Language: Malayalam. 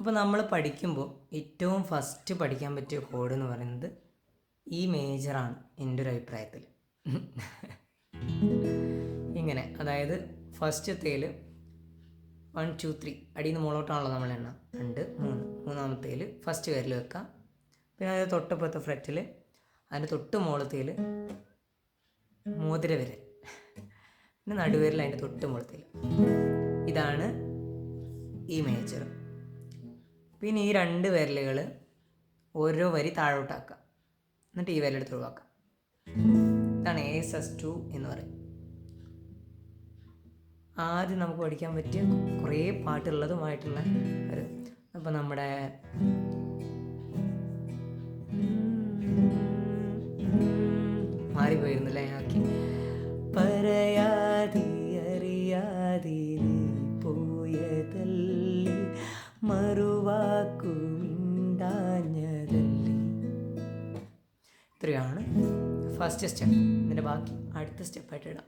അപ്പോൾ നമ്മൾ പഠിക്കുമ്പോൾ ഏറ്റവും ഫസ്റ്റ് പഠിക്കാൻ പറ്റിയ കോഡ് എന്ന് പറയുന്നത് ഈ മേജറാണ് എന്റെ ഒരു അഭിപ്രായത്തിൽ ഇങ്ങനെ അതായത് ഫസ്റ്റത്തേൽ വൺ ടു ത്രീ അടിയിൽ നിന്ന് മുകളോട്ടാണല്ലോ നമ്മൾ എണ്ണ. രണ്ട് മൂന്ന്. മൂന്നാമത്തേൽ ഫസ്റ്റ് വിരൽ വെക്കാം. പിന്നെ അതായത് തൊട്ടപ്പുറത്തെ ഫ്രറ്റിൽ അതിന്റെ തൊട്ട് മുകളത്തേൽ മോതിര വിരൽ പിന്നെ നടുവിരൽ അതിന്റെ തൊട്ട് മുകളത്തേൽ ഇതാണ് ഈ മേജർ പിന്നെ ഈ രണ്ട് വിരലുകൾ ഓരോ വരി താഴോട്ടാക്കുക. എന്നിട്ട് ഈ വിരലെടുത്ത് ഒഴിവാക്കുക. ഇതാണ് എ എസ് ടു എന്ന് പറയും. ആദ്യം നമുക്ക് പഠിക്കാൻ പറ്റിയ കുറേ പാട്ടുള്ളതുമായിട്ടുള്ള ഒരു അപ്പം നമ്മുടെ മാറിപ്പോയിരുന്നല്ലേ ഓക്കെ മറുവാക്കു മിണ്ടാഞ്ഞതല്ലേ ഇത്രയാണ്. ഫസ്റ്റ് സ്റ്റെപ്പ് ഇതിന്റെ ബാക്കി അടുത്ത സ്റ്റെപ്പായിട്ട് ഇടാം.